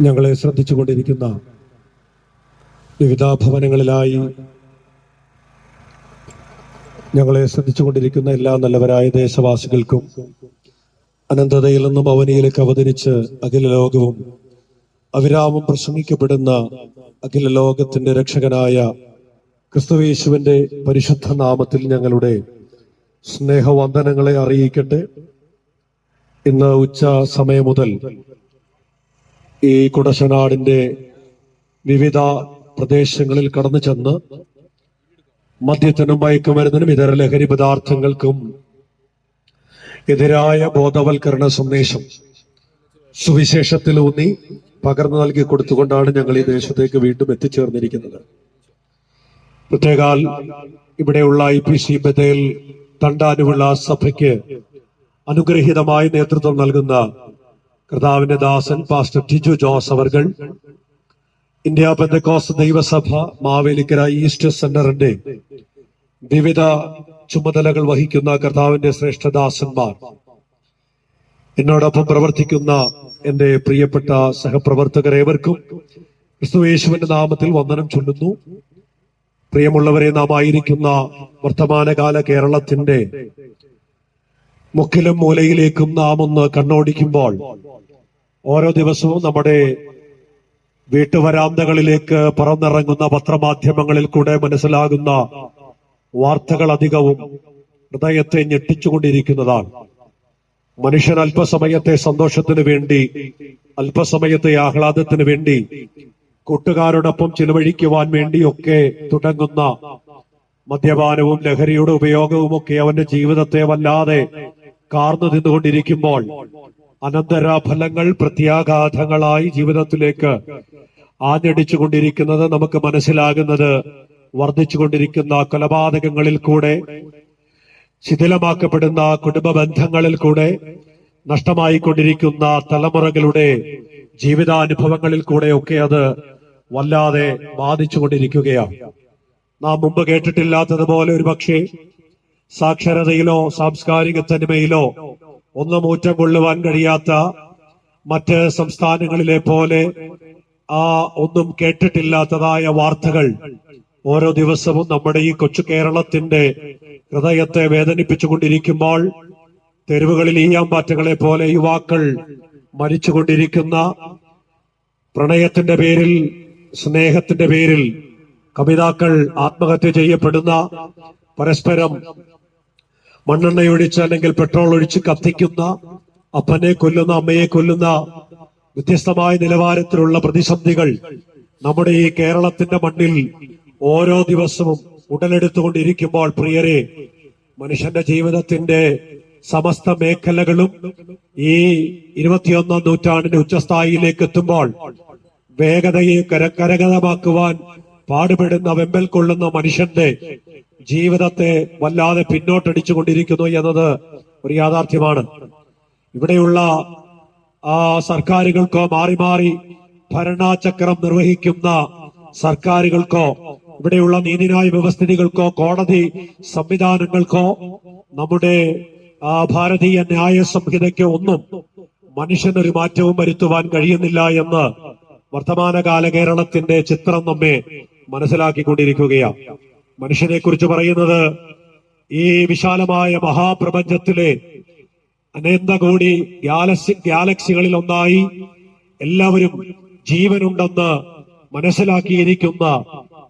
ഞങ്ങളെ ശ്രദ്ധിച്ചുകൊണ്ടിരിക്കുന്ന വിവിധ ഭവനങ്ങളിലായി ഞങ്ങളെ ശ്രദ്ധിച്ചുകൊണ്ടിരിക്കുന്ന എല്ലാ നല്ലവരായ ദേശവാസികൾക്കും അനന്തതയിൽ നിന്നും അവനിയിലേക്ക് അവതരിച്ച് അഖില ലോകവും അവിരാമം പ്രസംഗിക്കപ്പെടുന്ന അഖില ലോകത്തിന്റെ രക്ഷകനായ ക്രിസ്തുവേശുവിന്റെ പരിശുദ്ധ നാമത്തിൽ ഞങ്ങളുടെ സ്നേഹവന്ദനങ്ങളെ അറിയിക്കട്ടെ. ഇന്ന് ഉച്ച സമയം മുതൽ ഈ കുടശനാടിന്റെ വിവിധ പ്രദേശങ്ങളിൽ കടന്നു ചെന്ന് മദ്യത്തിനും മയക്കുമരുന്നിനും ഇതര ലഹരി പദാർത്ഥങ്ങൾക്കും എതിരായ ബോധവൽക്കരണ സന്ദേശം സുവിശേഷത്തിലൂന്നി പകർന്നു നൽകി കൊടുത്തുകൊണ്ടാണ് ഞങ്ങൾ ഈ ദേശത്തേക്ക് വീണ്ടും എത്തിച്ചേർന്നിരിക്കുന്നത്. പ്രത്യേകാൽ ഇവിടെയുള്ള ഐ പി സി ബദൽ തണ്ടാനുമുള്ള സഭയ്ക്ക് അനുഗ്രഹീതമായ നേതൃത്വം നൽകുന്ന കർത്താവിന്റെ ദാസൻ പാസ്റ്റർ ടിജു ജോസ് അവർകൾ ഇന്ത്യ പെന്തക്കോസ് ദൈവസഭ മാവേലിക്കര ഈസ്റ്റ് സെന്ററിന്റെ വിവിധ ചുമതലകൾ വഹിക്കുന്ന കർത്താവിന്റെ ശ്രേഷ്ഠ ശ്രേഷ്ഠദാസന്മാർ എന്നോടൊപ്പം പ്രവർത്തിക്കുന്ന എന്റെ പ്രിയപ്പെട്ട സഹപ്രവർത്തകരെ ഏവർക്കും ക്രിസ്തുയേശുവിന്റെ നാമത്തിൽ വന്ദനം ചൊല്ലുന്നു. പ്രിയമുള്ളവരെ നാം ആയിരിക്കുന്ന വർത്തമാനകാല കേരളത്തിന്റെ മുക്കിലും മൂലയിലേക്കും നാം ഒന്ന് കണ്ണോടിക്കുമ്പോൾ ഓരോ ദിവസവും നമ്മുടെ വീട്ടുവരാന്തകളിലേക്ക് പറന്നിറങ്ങുന്ന പത്രമാധ്യമങ്ങളിൽ കൂടെ മനസ്സിലാകുന്ന വാർത്തകൾ അധികവും ഹൃദയത്തെ ഞെട്ടിച്ചുകൊണ്ടിരിക്കുന്നതാണ്. മനുഷ്യൻ അല്പസമയത്തെ സന്തോഷത്തിന് വേണ്ടി അല്പസമയത്തെ ആഹ്ലാദത്തിന് വേണ്ടി കൂട്ടുകാരോടൊപ്പം ചിലവഴിക്കുവാൻ വേണ്ടിയൊക്കെ തുടങ്ങുന്ന മദ്യപാനവും ലഹരിയുടെ ഉപയോഗവും ഒക്കെ അവന്റെ ജീവിതത്തെ വല്ലാതെ കാർന്നു നിന്നുകൊണ്ടിരിക്കുമ്പോൾ അനന്തര ഫലങ്ങൾ പ്രത്യാഘാതങ്ങളായി ജീവിതത്തിലേക്ക് ആഞ്ഞടിച്ചുകൊണ്ടിരിക്കുന്നത് നമുക്ക് മനസ്സിലാകുന്നത് വർദ്ധിച്ചുകൊണ്ടിരിക്കുന്ന കൊലപാതകങ്ങളിൽ കൂടെ ശിഥിലമാക്കപ്പെടുന്ന കുടുംബ ബന്ധങ്ങളിൽ കൂടെ നഷ്ടമായിക്കൊണ്ടിരിക്കുന്ന തലമുറകളുടെ ജീവിതാനുഭവങ്ങളിൽ കൂടെ ഒക്കെ അത് വല്ലാതെ ബാധിച്ചുകൊണ്ടിരിക്കുകയാണ്. നാം മുമ്പ് കേട്ടിട്ടില്ലാത്തതുപോലെ ഒരു പക്ഷേ സാക്ഷരതയിലോ സാംസ്കാരിക തനിമയിലോ ഒന്നും ഊറ്റം കൊള്ളുവാൻ കഴിയാത്ത മറ്റ് സംസ്ഥാനങ്ങളിലെ പോലെ ആ ഒന്നും കേട്ടിട്ടില്ലാത്തതായ വാർത്തകൾ ഓരോ ദിവസവും നമ്മുടെ ഈ കൊച്ചു കേരളത്തിന്റെ ഹൃദയത്തെ വേദനിപ്പിച്ചുകൊണ്ടിരിക്കുമ്പോൾ തെരുവുകളിൽ ഈയാമ്പാറ്റകളെ പോലെ യുവാക്കൾ മരിച്ചുകൊണ്ടിരിക്കുന്ന പ്രണയത്തിന്റെ പേരിൽ സ്നേഹത്തിന്റെ പേരിൽ കവിതാക്കൾ ആത്മഹത്യ ചെയ്യപ്പെടുന്ന പരസ്പരം മണ്ണെണ്ണയൊഴിച്ച് അല്ലെങ്കിൽ പെട്രോൾ ഒഴിച്ച് കത്തിക്കുന്ന അപ്പനെ കൊല്ലുന്ന അമ്മയെ കൊല്ലുന്ന വ്യത്യസ്തമായ നിലവാരത്തിലുള്ള പ്രതിസന്ധികൾ നമ്മുടെ ഈ കേരളത്തിന്റെ മണ്ണിൽ ഓരോ ദിവസവും ഉടലെടുത്തുകൊണ്ടിരിക്കുമ്പോൾ പ്രിയരെ മനുഷ്യന്റെ ജീവിതത്തിന്റെ സമസ്ത മേഖലകളും ഈ ഇരുപത്തിയൊന്നാം നൂറ്റാണ്ടിന്റെ ഉച്ചസ്ഥായിയിലേക്ക് എത്തുമ്പോൾ വേഗതയെ കര കരഗതമാക്കുവാൻ പാടുപെടുന്ന വെമ്പൽ കൊള്ളുന്ന മനുഷ്യന്റെ ജീവിതത്തെ വല്ലാതെ പിന്നോട്ടടിച്ചു കൊണ്ടിരിക്കുന്നു എന്നത് ഒരു യാഥാർത്ഥ്യമാണ്. ഇവിടെയുള്ള ആ സർക്കാരുകൾക്കോ മാറി മാറി ഭരണാചക്രം നിർവഹിക്കുന്ന സർക്കാരുകൾക്കോ ഇവിടെയുള്ള നീതിന്യായ വ്യവസ്ഥിതികൾക്കോ കോടതി സംവിധാനങ്ങൾക്കോ നമ്മുടെ ആ ഭാരതീയ ന്യായ സംഹിതയ്ക്കോ ഒന്നും മനുഷ്യനൊരു മാറ്റവും വരുത്തുവാൻ കഴിയുന്നില്ല എന്ന് വർത്തമാനകാല കേരളത്തിന്റെ ചിത്രം നമ്മെ മനസ്സിലാക്കിക്കൊണ്ടിരിക്കുകയാണ്. മനുഷ്യനെ കുറിച്ച് പറയുന്നത് ഈ വിശാലമായ മഹാപ്രപഞ്ചത്തിലെ അനന്തകോടി ഗാലക്സി ഗാലക്സികളിൽ ഒന്നായി എല്ലാവരും ജീവനുണ്ടെന്ന് മനസ്സിലാക്കിയിരിക്കുന്ന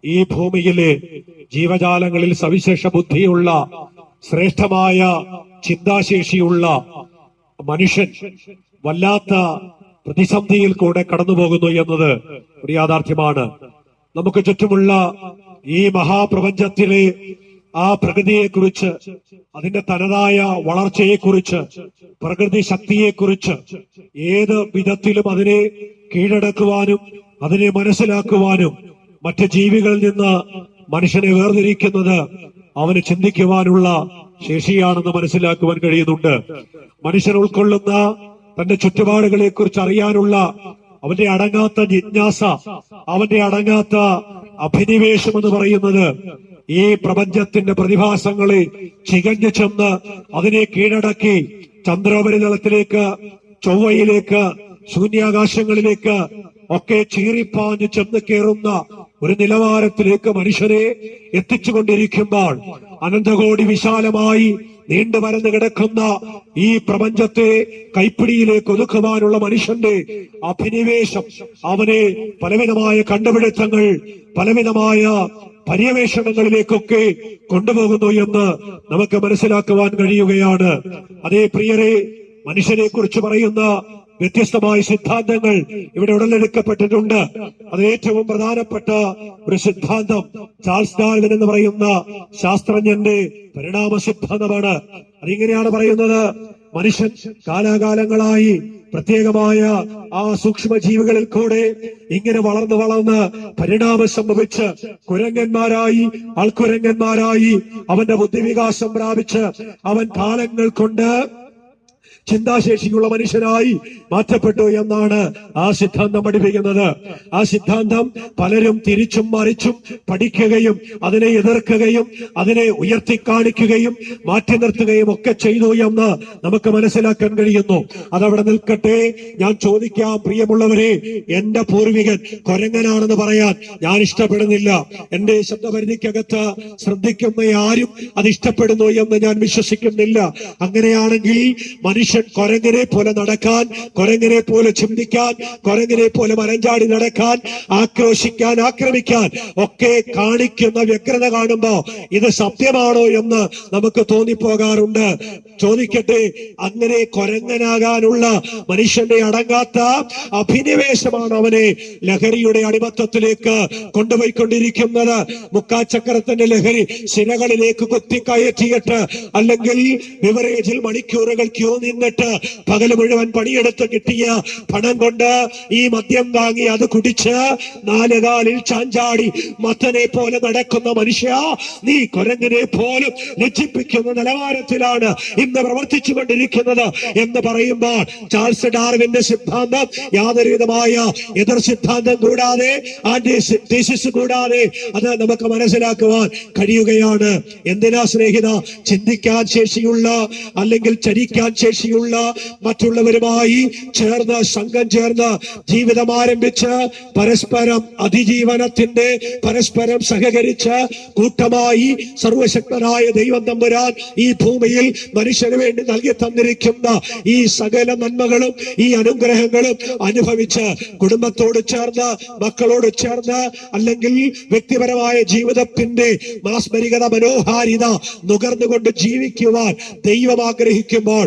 ഈ ഭൂമിയിലെ ജീവജാലങ്ങളിൽ സവിശേഷ ബുദ്ധിയുള്ള ശ്രേഷ്ഠമായ ചിന്താശേഷിയുള്ള മനുഷ്യൻ വല്ലാത്ത പ്രതിസന്ധിയിൽ കൂടെ കടന്നു പോകുന്നു എന്നത് ഒരു യാഥാർത്ഥ്യമാണ്. നമുക്ക് ചുറ്റുമുള്ള ഈ മഹാപ്രപഞ്ചത്തിലെ ആ പ്രകൃതിയെക്കുറിച്ച് അതിന്റെ തനതായ വളർച്ചയെക്കുറിച്ച് പ്രകൃതി ശക്തിയെക്കുറിച്ച് ഏത് വിധത്തിലും അതിനെ കീഴടക്കുവാനും അതിനെ മനസ്സിലാക്കുവാനും മറ്റ് ജീവികളിൽ നിന്ന് മനുഷ്യനെ വേർതിരിക്കുന്നത് അവന് ചിന്തിക്കുവാനുള്ള ശേഷിയാണെന്ന് മനസ്സിലാക്കുവാൻ കഴിയുന്നുണ്ട്. മനുഷ്യൻ ഉൾക്കൊള്ളുന്ന തന്റെ ചുറ്റുപാടുകളെ കുറിച്ച് അറിയാനുള്ള അവന്റെ അടങ്ങാത്ത ജിജ്ഞാസ അവന്റെ അടങ്ങാത്ത അഭിനിവേശം എന്ന് പറയുന്നത് ഈ പ്രപഞ്ചത്തിന്റെ പ്രതിഭാസങ്ങളെ ചികഞ്ഞു ചെന്ന് അതിനെ കീഴടക്കി ചന്ദ്രോപരിതലത്തിലേക്ക് ചൊവ്വയിലേക്ക് ശൂന്യാകാശങ്ങളിലേക്ക് ഒക്കെ ചീറിപ്പാഞ്ഞ് ചെന്ന് കയറുന്ന ഒരു നിലവാരത്തിലേക്ക് മനുഷ്യരെ എത്തിച്ചുകൊണ്ടിരിക്കുമ്പോൾ അനന്തകോടി വിശാലമായി നീണ്ടു മരന്ന് കിടക്കുന്ന ഈ പ്രപഞ്ചത്തെ കൈപ്പിടിയിലേക്ക് ഒതുക്കുവാനുള്ള മനുഷ്യന്റെ അഭിനിവേശം. അവനെ പലവിധമായ കണ്ടുപിടുത്തങ്ങൾ പലവിധമായ പര്യവേഷണങ്ങളിലേക്കൊക്കെ കൊണ്ടുപോകുന്നു എന്ന് നമുക്ക് മനസ്സിലാക്കുവാൻ കഴിയുകയാണ്. അതേ പ്രിയരെ മനുഷ്യനെ കുറിച്ച് പറയുന്ന വ്യത്യസ്തമായ സിദ്ധാന്തങ്ങൾ ഇവിടെ ഉടലെടുക്കപ്പെട്ടിട്ടുണ്ട്. അത് ഏറ്റവും പ്രധാനപ്പെട്ട ഒരു സിദ്ധാന്തം. ചാൾസ് ഡാർവിൻ എന്ന് പറയുന്ന ശാസ്ത്രജ്ഞന്റെ പരിണാമ സിദ്ധാന്തമാണ് അതിങ്ങനെയാണ് പറയുന്നത്. മനുഷ്യൻ കാലാകാലങ്ങളായി പ്രത്യേകമായ ആ സൂക്ഷ്മ ജീവികളിൽ കൂടെ ഇങ്ങനെ വളർന്ന് വളർന്ന് പരിണാമം സംഭവിച്ച് കുരങ്ങന്മാരായി ആൾക്കുരങ്ങന്മാരായി അവന്റെ ബുദ്ധിവികാസം പ്രാപിച്ച് അവൻ കാലങ്ങൾ കൊണ്ട് ചിന്താശേഷിയുള്ള മനുഷ്യനായി മാറ്റപ്പെട്ടു എന്നാണ് ആ സിദ്ധാന്തം പഠിപ്പിക്കുന്നത്. ആ സിദ്ധാന്തം പലരും തിരിച്ചും മറിച്ചും പഠിക്കുകയും അതിനെ എതിർക്കുകയും അതിനെ ഉയർത്തി കാണിക്കുകയും മാറ്റി നിർത്തുകയും ഒക്കെ ചെയ്തു എന്ന് നമുക്ക് മനസ്സിലാക്കാൻ കഴിയുന്നു. അതവിടെ നിൽക്കട്ടെ. ഞാൻ ചോദിക്കാം പ്രിയമുള്ളവരെ എന്റെ പൂർവികൻ കൊരങ്ങനാണെന്ന് പറയാൻ ഞാൻ ഇഷ്ടപ്പെടുന്നില്ല. എന്റെ ശബ്ദപരിധിക്കകത്ത് ശ്രദ്ധിക്കുന്ന ആരും അത് ഇഷ്ടപ്പെടുന്നു എന്ന് ഞാൻ വിശ്വസിക്കുന്നില്ല. അങ്ങനെയാണെങ്കിൽ മനുഷ്യൻ കൊരങ്ങനെ പോലെ നടക്കാൻ കൊരങ്ങനെ പോലെ ചിന്തിക്കാൻ കൊരങ്ങനെ പോലെ മരഞ്ചാടി നടക്കാൻ ആക്രോശിക്കാൻ ആക്രമിക്കാൻ ഒക്കെ കാണിക്കുന്ന വ്യഗ്രത കാണുമ്പോ ഇത് സത്യമാണോ എന്ന് നമുക്ക് തോന്നിപ്പോകാറുണ്ട്. ചോദിക്കട്ടെ അങ്ങനെ കൊരങ്ങനാകാനുള്ള മനുഷ്യന്റെ അടങ്ങാത്ത അഭിനിവേശമാണ് അവനെ ലഹരിയുടെ അടിമത്തത്തിലേക്ക് കൊണ്ടുപോയിക്കൊണ്ടിരിക്കുന്നത്? മുക്കാച്ചക്രത്തിന്റെ ലഹരി സിരകളിലേക്ക് കുത്തിക്കയറ്റിയിട്ട് അല്ലെങ്കിൽ ബിവറേജിൽ മണിക്കൂറുകൾ ക്യൂ നിന്നിട്ട് പകൽ മുഴുവൻ പണിയെടുത്ത് കിട്ടിയ പണം കൊണ്ട് ഈ മദ്യം വാങ്ങി അത് കുടിച്ച് നാലുകാലിൽ ചാഞ്ചാടി മത്തനെ പോലെ നടക്കുന്ന മനുഷ്യ നീ കൊരങ്ങനെ പോലും ലജ്ജിപ്പിക്കുന്ന നിലവാരത്തിലാണ് ഇന്ന് പ്രവർത്തിച്ചു കൊണ്ടിരിക്കുന്നത് എന്ന് പറയുമ്പോൾ ചാൾസ് ഡാർവിന്റെ സിദ്ധാന്തം യാതൊരുവിധമായ എതിർ സിദ്ധാന്തം കൂടാതെ കൂടാതെ അത് നമുക്ക് മനസ്സിലാക്കുവാൻ കഴിയുകയാണ്. എന്തിനാ സ്നേഹിത? ചിന്തിക്കാൻ ശേഷിയുള്ള അല്ലെങ്കിൽ ചരിക്കാൻ ശേഷിയുള്ള മറ്റുള്ളവരുമായി ചേർന്ന് സംഘം ചേർന്ന് ജീവിതം ആരംഭിച്ച് പരസ്പരം അതിജീവനത്തിന്റെ പരസ്പരം സഹകരിച്ച് കൂട്ടമായി സർവശക്തനായ ദൈവം തമ്പുരാൻ ഈ ഭൂമിയിൽ മനുഷ്യന് വേണ്ടി നൽകി തന്നിരിക്കുന്ന ഈ സകല നന്മകളും ഈ അനുഗ്രഹങ്ങളും അനുഭവിച്ച് കുടുംബത്തോട് ചേർന്ന് മക്കളോട് ചേർന്ന് അല്ലെങ്കിൽ വ്യക്തിപരമായ ജീവിതത്തിന്റെ മാസ്മരികത മനോഹാരിത നുകർന്നുകൊണ്ട് ജീവിക്കുവാൻ ദൈവം ആഗ്രഹിക്കുമ്പോൾ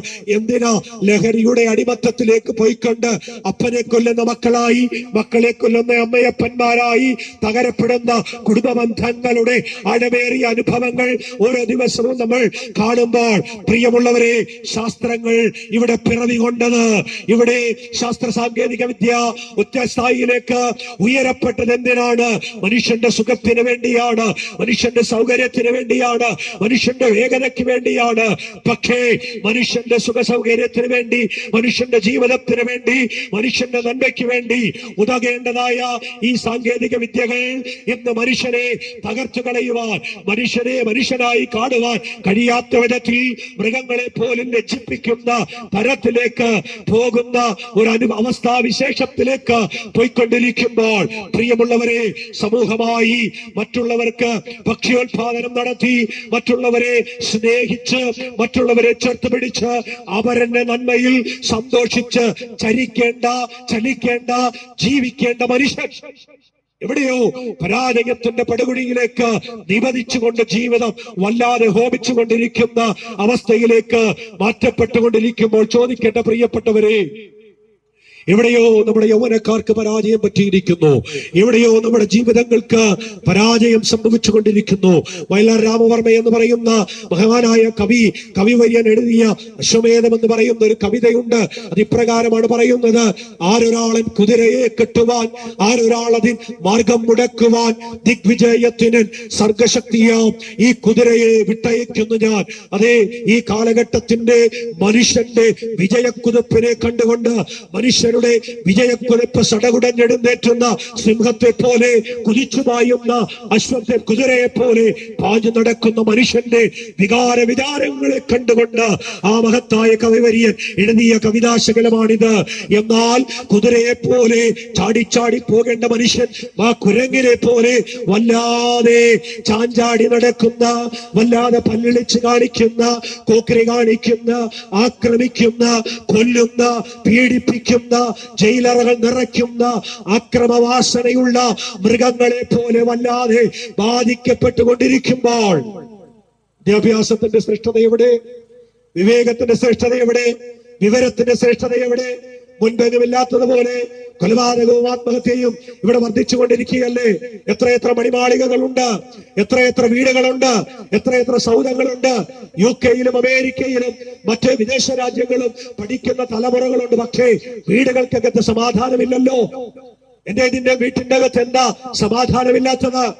എന്തിനാ ലഹരിയുടെ അടിമത്തത്തിലേക്ക് പോയിക്കൊണ്ട്. അപ്പനെ കൊല്ലുന്ന മക്കളായി മക്കളെ കൊല്ലുന്ന അമ്മയപ്പന്മാരായി തകരപ്പെടുന്ന കുടുംബബന്ധങ്ങളുടെ അടവേറിയ അനുഭവങ്ങൾ ഓരോ ദിവസവും നമ്മൾ കാണുമ്പോൾ പ്രിയമുള്ളവരെ ശാസ്ത്രങ്ങൾ ഇവിടെ പിറവി കൊണ്ടത് ഇവിടെ ശാസ്ത്ര സാങ്കേതിക വിദ്യ ഉച്ചസ്ഥായിലേക്ക് ഉയരപ്പെട്ടത് എന്തിനാണ്? മനുഷ്യന്റെ സുഖത്തിന് വേണ്ടിയാണ് മനുഷ്യന്റെ സൗകര്യത്തിന് വേണ്ടിയാണ് മനുഷ്യന്റെ വേഗതയ്ക്ക് വേണ്ടിയാണ്. പക്ഷേ മനുഷ്യന്റെ സുഖ സൗകര്യത്തിന് വേണ്ടി മനുഷ്യന്റെ ജീവിതത്തിന് വേണ്ടി മനുഷ്യന്റെ നന്മയ്ക്ക് വേണ്ടി ഉതകേണ്ടതായ ഈ സാങ്കേതിക വിദ്യകൾ ഇന്ന് മനുഷ്യനെ തകർച്ചു കളയുവാൻ മനുഷ്യനെ മനുഷ്യനായി കാണുവാൻ കഴിയാത്ത വിധത്തിൽ മൃഗങ്ങളെ പോലും രക്ഷിപ്പിക്കുന്ന തരത്തിലേക്ക് പോകുന്ന ഒരു അനു അവസ്ഥാവിശേഷത്തിലേക്ക് പോയിക്കൊണ്ടിരിക്കുമ്പോൾ പ്രിയമുള്ളവരെ സമൂഹമായി മറ്റുള്ളവർക്ക് ഭക്ഷ്യോത്പാദനം നടത്തി മറ്റുള്ളവരെ സ്നേഹിച്ച് മറ്റുള്ളവരെ ചേർത്ത് പിടിച്ച് അവരുടെ നന്മയിൽ സന്തോഷിച്ച് ചരിക്കേണ്ട ചലിക്കേണ്ട ജീവിക്കേണ്ട മനുഷ്യൻ. എവിടെയോ പരാജയത്തിന്റെ പടുകുഴിയിലേക്ക് നിവദിച്ചുകൊണ്ട് ജീവിതം വല്ലാതെ ഹോമിച്ചുകൊണ്ടിരിക്കുന്ന അവസ്ഥയിലേക്ക് മാറ്റപ്പെട്ടുകൊണ്ടിരിക്കുമ്പോൾ ചോദിക്കേണ്ട പ്രിയപ്പെട്ടവരെ എവിടെയോ നമ്മുടെ യൗവനക്കാർക്ക് പരാജയം പറ്റിയിരിക്കുന്നു. എവിടെയോ നമ്മുടെ ജീവിതങ്ങൾക്ക് പരാജയം സംഭവിച്ചു കൊണ്ടിരിക്കുന്നു വയലാർ രാമവർമ്മ എന്ന് പറയുന്ന മഹാനായ കവി കവിവര്യൻ എഴുതിയ അശ്വമേധം എന്ന് പറയുന്ന ഒരു കവിതയുണ്ട്. അത് ഇപ്രകാരമാണ് പറയുന്നത്. ആരൊരാളൻ കുതിരയെ കെട്ടുവാൻ ആരൊരാൾ അതിൽ മാർഗം മുടക്കുവാൻ ദിഗ്വിജയത്തിന് സർഗശക്തിയാം. ഈ കുതിരയെ വിട്ടയക്കുന്നു ഞാൻ. അതെ ഈ കാലഘട്ടത്തിന്റെ മനുഷ്യന്റെ വിജയക്കുതിപ്പിനെ കണ്ടുകൊണ്ട് മനുഷ്യ മനുഷ്യരുടെ വിജയക്കുറിപ്പ് സടകുടഞ്ഞെടുന്നേറ്റുന്ന സിംഹത്തെ പോലെ കുതിച്ചു പായുന്ന അശ്വത്തെ കുതിരയെ പോലെ പാഞ്ഞു നടക്കുന്ന മനുഷ്യന്റെ വികാര വിചാരങ്ങളെ കണ്ടുകൊണ്ട് ആ മഹത്തായ കവിവര്യൻ എഴുതിയ കവിതാശകലമാണിത് എന്നാൽ കുതിരയെ പോലെ ചാടിച്ചാടി പോകേണ്ട മനുഷ്യൻ ആ കുരങ്ങിനെ പോലെ വല്ലാതെ ചാഞ്ചാടി നടക്കുന്ന വല്ലാതെ പല്ലിളിച്ച് കാണിക്കുന്ന കോക്കരി കാണിക്കുന്ന ആക്രമിക്കുന്ന കൊല്ലുന്ന പീഡിപ്പിക്കുന്ന ജയിലറകൾ നിറയ്ക്കുന്ന അക്രമവാസനയുള്ള മൃഗങ്ങളെ പോലെ വല്ലാതെ ബാധിക്കപ്പെട്ടുകൊണ്ടിരിക്കുമ്പോൾ വിദ്യാഭ്യാസത്തിന്റെ ശ്രേഷ്ഠത എവിടെ? വിവേകത്തിന്റെ ശ്രേഷ്ഠത എവിടെ? വിവരത്തിന്റെ ശ്രേഷ്ഠത എവിടെ? മുൻപെങ്ങുമില്ലാത്തതുപോലെ കൊലപാതകവും ആത്മഹത്യയും ഇവിടെ വർദ്ധിച്ചുകൊണ്ടിരിക്കുകയല്ലേ? എത്രയെത്ര മണിമാളികകളുണ്ട് എത്രയെത്ര വീടുകളുണ്ട് എത്രയെത്ര സൗദങ്ങളുണ്ട്. യു കെയിലും അമേരിക്കയിലും മറ്റ് വിദേശ രാജ്യങ്ങളും പഠിക്കുന്ന തലമുറകളുണ്ട്. പക്ഷേ വീടുകൾക്കകത്ത് സമാധാനമില്ലല്ലോ. എന്റെ ഇതിന്റെ വീട്ടിന്റെ അകത്ത് എന്താ സമാധാനമില്ലാത്തത്?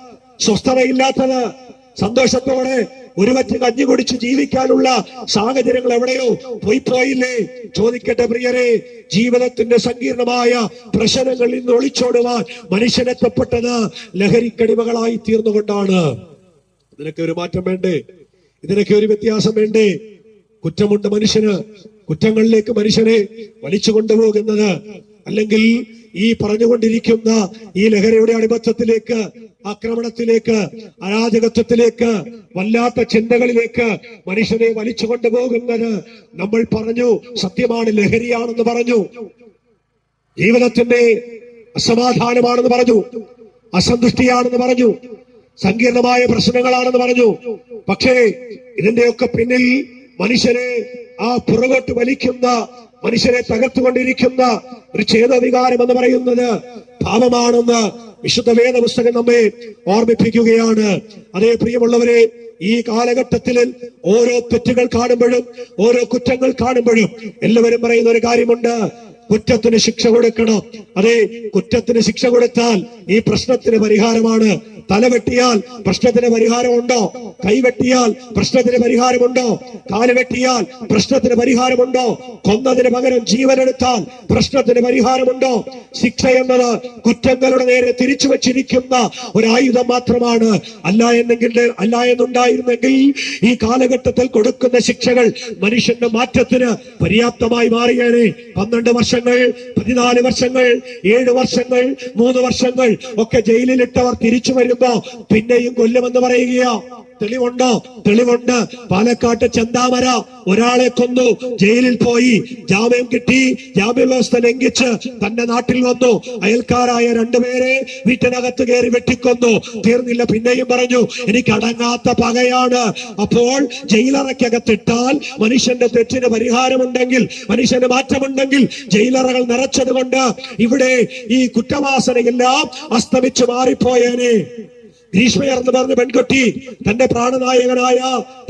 സ്വസ്ഥതയില്ലാത്തത്? സന്തോഷത്തോടെ ഒരു പറ്റ് കഞ്ഞി കുടിച്ച് ജീവിക്കാനുള്ള സാഹചര്യങ്ങൾ എവിടെയോ പോയി പോയില്ലേ? ചോദിക്കട്ടെ പ്രിയരെ ജീവിതത്തിന്റെ സങ്കീർണമായ പ്രശ്നങ്ങളിൽ നിന്ന് ഒളിച്ചോടുവാൻ മനുഷ്യനെത്തപ്പെട്ടത് ലഹരിക്കടിമകളായി തീർന്നുകൊണ്ടാണ്. ഇതിനൊക്കെ ഒരു മാറ്റം വേണ്ടേ? ഇതിനൊക്കെ ഒരു വ്യത്യാസം വേണ്ടേ? കുറ്റമുണ്ട് മനുഷ്യന്. കുറ്റങ്ങളിലേക്ക് മനുഷ്യനെ വലിച്ചു കൊണ്ടുപോകുന്നത് അല്ലെങ്കിൽ ഈ പറഞ്ഞുകൊണ്ടിരിക്കുന്ന ഈ ലഹരിയുടെ അടിമത്തത്തിലേക്ക് ആക്രമണത്തിലേക്ക് അരാജകത്വത്തിലേക്ക് വല്ലാത്ത ചിന്തകളിലേക്ക് മനുഷ്യനെ വലിച്ചു കൊണ്ടുപോകുന്നത് നമ്മൾ പറഞ്ഞു. സത്യമാണ് ലഹരിയാണെന്ന് പറഞ്ഞു. ജീവിതത്തിന്റെ അസമാധാനമാണെന്ന് പറഞ്ഞു. അസന്തുഷ്ടിയാണെന്ന് പറഞ്ഞു. സങ്കീർണമായ പ്രശ്നങ്ങളാണെന്ന് പറഞ്ഞു. പക്ഷേ ഇതിന്റെയൊക്കെ പിന്നിൽ മനുഷ്യനെ ആ പുറകോട്ട് വലിക്കുന്ന മനുഷ്യരെ തകർത്തുകൊണ്ടിരിക്കുന്ന ഒരു ഛേദവികാരം എന്ന് പറയുന്നത് പാപമാണെന്ന് വിശുദ്ധ വേദ പുസ്തകം നമ്മെ ഓർമ്മിപ്പിക്കുകയാണ്. അതേ പ്രിയമുള്ളവരെ ഈ കാലഘട്ടത്തിൽ ഓരോ തെറ്റുകൾ കാണുമ്പോഴും ഓരോ കുറ്റങ്ങൾ കാണുമ്പോഴും എല്ലാവരും പറയുന്ന ഒരു കാര്യമുണ്ട്. കുറ്റത്തിന് ശിക്ഷ കൊടുക്കണം. അതെ കുറ്റത്തിന് ശിക്ഷ കൊടുത്താൽ ഈ പ്രശ്നത്തിന് പരിഹാരമാണ്. തലവെട്ടിയാൽ പ്രശ്നത്തിന് പരിഹാരമുണ്ടോ? കൈവെട്ടിയാൽ പ്രശ്നത്തിന് പരിഹാരമുണ്ടോ? കാൽ വെട്ടിയാൽ പ്രശ്നത്തിന് പരിഹാരമുണ്ടോ? കൊന്നതിന് പകരം ജീവനെടുത്താൽ പ്രശ്നത്തിന് പരിഹാരമുണ്ടോ? ശിക്ഷ എന്നത് കുറ്റങ്ങളുടെ നേരെ തിരിച്ചു വച്ചിരിക്കുന്ന ഒരു ആയുധം മാത്രമാണ്. അല്ല എന്നെങ്കിൽ അല്ല എന്നുണ്ടായിരുന്നെങ്കിൽ ഈ കാലഘട്ടത്തിൽ കൊടുക്കുന്ന ശിക്ഷകൾ മനുഷ്യന്റെ മാറ്റത്തിന് പര്യാപ്തമായി മാറിയേനെ. പന്ത്രണ്ട് വർഷങ്ങൾ പതിനാല് വർഷങ്ങൾ ഏഴ് വർഷങ്ങൾ മൂന്ന് വർഷങ്ങൾ ഒക്കെ ജയിലിലിട്ടവർ തിരിച്ചു വരുമ്പോ പിന്നെയും കൊല്ലുമെന്ന് പറയുകയാ. തെളിവുണ്ടോ? തെളിവുണ്ട്. പാലക്കാട്ട് ചന്താമര ഒരാളെ കൊന്നു. ജയിലിൽ പോയി. ജാമ്യം കിട്ടി. ജാമ്യവ്യവസ്ഥ ലംഘിച്ച് തന്റെ നാട്ടിൽ വന്നു. അയൽക്കാരായ രണ്ടുപേരെ വീട്ടിനകത്ത് കയറി വെട്ടിക്കൊന്നു. തീർന്നില്ല. പിന്നെയും പറഞ്ഞു എനിക്ക് അടങ്ങാത്ത പകയാണ്. അപ്പോൾ ജയിലറയ്ക്കകത്തിട്ടാൽ മനുഷ്യന്റെ തെറ്റിന് പരിഹാരമുണ്ടെങ്കിൽ മനുഷ്യന് മാറ്റമുണ്ടെങ്കിൽ ജയിലറകൾ നിറച്ചത് കൊണ്ട് ഇവിടെ ഈ കുറ്റവാസനയെല്ലാം അസ്തമിച്ചു മാറിപ്പോയേനെ. ഗ്രീഷ്മയർ എന്ന് പറഞ്ഞ പെൺകുട്ടി തന്റെ പ്രാണനായകനായ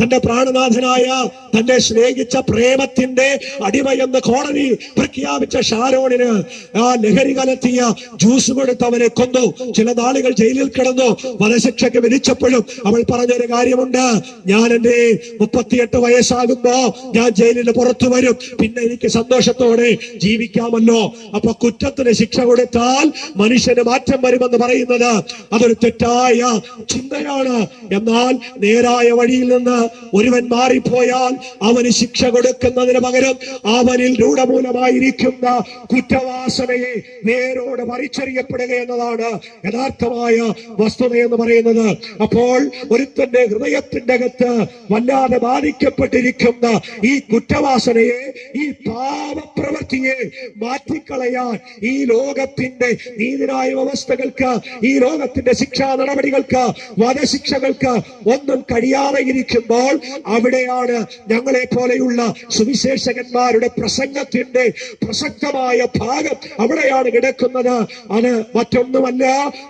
തന്റെ പ്രാണനാഥനായ തന്റെ സ്നേഹിച്ച പ്രേമത്തിന്റെ അടിമയെന്ന് കോടതി പ്രഖ്യാപിച്ച ഷാരോണിന് ആ ലഹരി കലത്തിയ ജ്യൂസ് കൊടുത്ത് അവനെ കൊന്നു. ചില നാളുകൾ ജയിലിൽ കിടന്നു. വധശിക്ഷയ്ക്ക് വിധിച്ചപ്പോഴും അവൾ പറഞ്ഞൊരു കാര്യമുണ്ട്. ഞാൻ എന്റെ മുപ്പത്തിയെട്ട് വയസ്സാകുമ്പോ ഞാൻ ജയിലിൽ പുറത്തു വരും. പിന്നെ എനിക്ക് സന്തോഷത്തോടെ ജീവിക്കാമല്ലോ. അപ്പൊ കുറ്റത്തിന് ശിക്ഷ കൊടുത്താൽ മനുഷ്യന് മാറ്റം വരുമെന്ന് പറയുന്നത് അതൊരു തെറ്റായ ചിന്തയാണ്. എന്നാൽ നേരായ വഴിയിൽ നിന്ന് ഒരുവൻ മാറിപ്പോയാൽ അവന് ശിക്ഷ കൊടുക്കുന്നതിന് പകരം അവനിൽ രൂഢമൂലമായിരിക്കുന്ന കുറ്റവാസനയെ നേരോട് മറിച്ചറിയപ്പെടുക എന്നതാണ് യഥാർത്ഥമായ വസ്തുത എന്ന് പറയുന്നത്. അപ്പോൾ ഒരുത്തന്റെ ഹൃദയത്തിന്റെ അകത്ത് വല്ലാതെ ബാധിക്കപ്പെട്ടിരിക്കുന്ന ഈ കുറ്റവാസനയെ ഈ പാപപ്രവൃത്തിയെ മാറ്റിക്കളയാൻ ഈ ലോകത്തിന്റെ നീതിരായ വ്യവസ്ഥകൾക്ക് ഈ ലോകത്തിന്റെ ശിക്ഷാ നടപടികൾക്ക് വധശിക്ഷകൾക്ക് ഒന്നും കഴിയാതെ ഇരിക്കുമ്പോൾ അവിടെയാണ് ഞങ്ങളെ പോലെയുള്ള സുവിശേഷകന്മാരുടെ പ്രസംഗത്തിന്റെ പ്രസക്തമായ ഭാഗം അവിടെയാണ് കിടക്കുന്നത്. അത് മറ്റൊന്നുമല്ല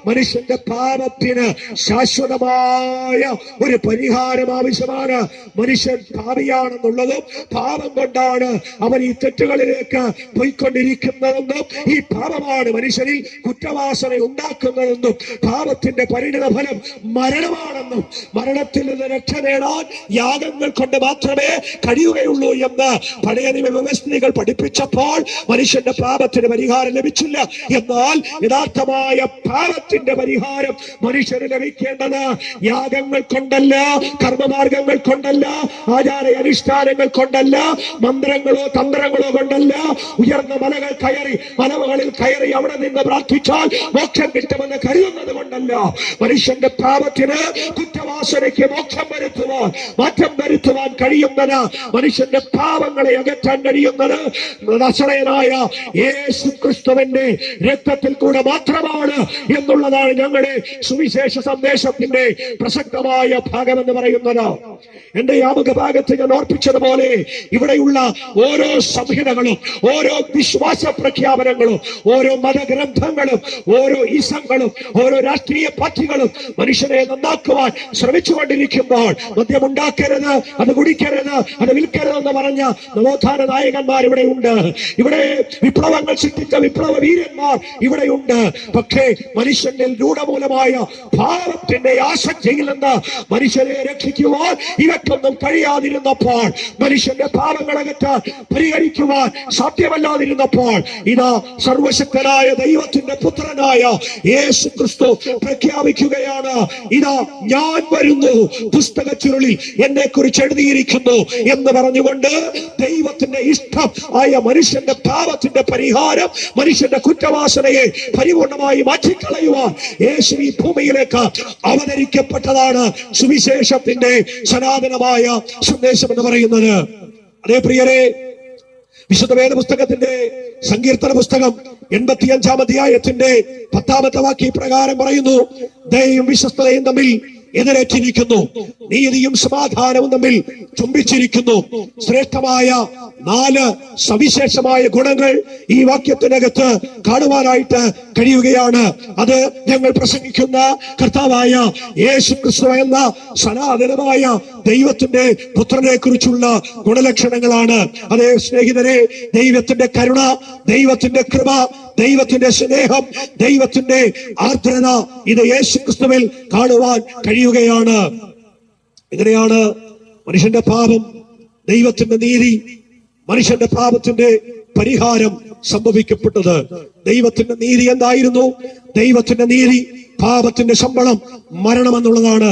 മനുഷ്യന്റെ പാപത്തിന് ശാശ്വതമായ ഒരു പരിഹാരം ആവശ്യമാണ്. മനുഷ്യൻ പാപിയാണെന്നുള്ളതും പാപം കൊണ്ടാണ് അവൻ ഈ തെറ്റുകളിലേക്ക് പോയിക്കൊണ്ടിരിക്കുന്നതെന്നും ഈ പാപമാണ് മനുഷ്യനിൽ കുറ്റവാസന ഉണ്ടാക്കുന്നതെന്നും പാപത്തിന്റെ പരിണിത ഫലം മരണമാണെന്നും മരണത്തിൽ നിന്ന് രക്ഷ നേടാൻ യാഗങ്ങൾ കൊണ്ട് മാത്രമേ കഴിയുകയുള്ളൂ എന്ന് പഴയ നിയമവ്യവസ്ഥകൾ പഠിപ്പിച്ചപ്പോൾ മനുഷ്യന്റെ പാപത്തിന് പരിഹാരം ലഭിച്ചില്ല. എന്നാൽ യഥാർത്ഥമായ പാപത്തിന്റെ പരിഹാരം മനുഷ്യന് ലഭിക്കേണ്ടത് യാഗങ്ങൾ കൊണ്ടല്ല കർമ്മമാർഗങ്ങൾ കൊണ്ടല്ല ആചാര അനുഷ്ഠാനങ്ങൾ കൊണ്ടല്ല മന്ത്രങ്ങളോ തന്ത്രങ്ങളോ കൊണ്ടല്ല. ഉയർന്ന മലകൾ കയറി മലമുകളിൽ കയറി അവിടെ നിന്ന് പ്രാർത്ഥിച്ചാൽ മോക്ഷം കിട്ടുമെന്ന് കരുതുന്നത് കൊണ്ടല്ല. മനുഷ്യന്റെ പാപത്തിന് കുറ്റവാസനയ്ക്ക് മോക്ഷം വരുത്തുവാൻ മാറ്റം വരുത്തുവാൻ കഴിയുന്നത് മനുഷ്യന്റെ പാപങ്ങളെ അകറ്റാൻ കഴിയുന്നത്. നസറയനായ യേശു ക്രിസ്തുവിന്റെ രക്തത്തിൽ കൂടെ മാത്രമാണ് എന്നുള്ളതാണ് ഞങ്ങളുടെ സുവിശേഷ സന്ദേശത്തിന്റെ പ്രസക്തമായ ഭാഗം എന്ന് പറയുന്നത്. എന്റെ യാമക ഭാഗത്ത് ഞാൻ ഓർപ്പിച്ചതുപോലെ ഇവിടെയുള്ള ഓരോ സംഹിതകളും ഓരോ വിശ്വാസ പ്രഖ്യാപനങ്ങളും ഓരോ മതഗ്രന്ഥങ്ങളും ഓരോ ഈസങ്ങളും ഓരോ രാഷ്ട്രീയ പാർട്ടികളും മനുഷ്യനെ നന്നാക്കുവാൻ ശ്രമിച്ചുകൊണ്ടിരിക്കുമ്പോൾ മദ്യമുണ്ടാക്കരുത് അത് കുടിക്കരുത് അത് വിൽക്കരുതെന്ന് പറഞ്ഞ നവോത്ഥാന നായകന്മാർ ഇവിടെ ഉണ്ട് ഇവിടെ വിപ്ലവങ്ങൾ സൃഷ്ടിച്ച വിപ്ലവ വീരന്മാർ ഇവിടെയുണ്ട്. പക്ഷേ മനുഷ്യന്റെ രൂഢമൂലമായ ഭാവത്തിന്റെ ആശക്തിയിൽ നിന്ന് മനുഷ്യരെ രക്ഷിക്കുവാൻ ഇവക്കൊന്നും കഴിയാതിരുന്നപ്പോൾ മനുഷ്യന്റെ പാപങ്ങൾ അകറ്റാൻ പരിഹരിക്കുവാൻ സാധ്യമല്ലാതിരുന്നപ്പോൾ ഇതാ സർവശക്തനായ ദൈവത്തിന്റെ പുത്രനായ യേശു ക്രിസ്തു പ്രഖ്യാപിക്കുകയാണ്. ഇതാ ഞാൻ വരുന്നു. പുസ്തക ചുരുളിൽ എന്നെ കുറിച്ച് എഴുതിയിരിക്കുന്നു എന്ന് പറഞ്ഞുകൊണ്ട് ദൈവത്തിന്റെ ഇഷ്ടം ആയ മനുഷ്യന്റെ പാപത്തിന്റെ പരിഹാരം മനുഷ്യന്റെ കുറ്റവാസനയെ പരിപൂർണമായി മാറ്റിക്കളയുവാൻ യേശു ഈ ഭൂമിയിലേക്ക് അവതരിക്കപ്പെട്ടതാണ് സുവിശേഷത്തിന്റെ സനാതനമായ സന്ദേശം എന്ന് പറയുന്നത്. അതേ പ്രിയരെ വിശുദ്ധ വേദ പുസ്തകത്തിന്റെ സങ്കീർത്തന പുസ്തകം എൺപത്തിയഞ്ചാം അധ്യായത്തിന്റെ പത്താമത്തെ വാക്യ പ്രകാരം പറയുന്നു ദയയും വിശ്വസ്തതയും തമ്മിൽ എതിരേറ്റിരിക്കുന്നു നീതിയും സമാധാനവും തമ്മിൽ ചുംബിച്ചിരിക്കുന്നു. ശ്രേഷ്ഠമായ നാല് സവിശേഷമായ ഗുണങ്ങൾ ഈ വാക്യത്തിനകത്ത് കാണുവാനായിട്ട് കഴിയുകയാണ്. അത് ഞങ്ങൾ പ്രസംഗിക്കുന്ന കർത്താവായ യേശു ക്രിസ്തു എന്ന സനാതനമായ ദൈവത്തിന്റെ പുത്രനെ കുറിച്ചുള്ള ഗുണലക്ഷണങ്ങളാണ്. അതേ സ്നേഹിതരെ ദൈവത്തിന്റെ കരുണ ദൈവത്തിന്റെ കൃപ ദൈവത്തിന്റെ സ്നേഹം ദൈവത്തിന്റെ ആർദ്രത ഇത് യേശു ക്രിസ്തുവിൽ കാണുവാൻ കഴിയുകയാണ്. ഇങ്ങനെയാണ് മനുഷ്യന്റെ പാപം ദൈവത്തിന്റെ നീതി മനുഷ്യന്റെ പാപത്തിന്റെ പരിഹാരം സംഭവിക്കപ്പെട്ടത്? ദൈവത്തിന്റെ നീതി എന്തായിരുന്നു? ദൈവത്തിന്റെ നീതി പാപത്തിന്റെ ശമ്പളം മരണമെന്നുള്ളതാണ്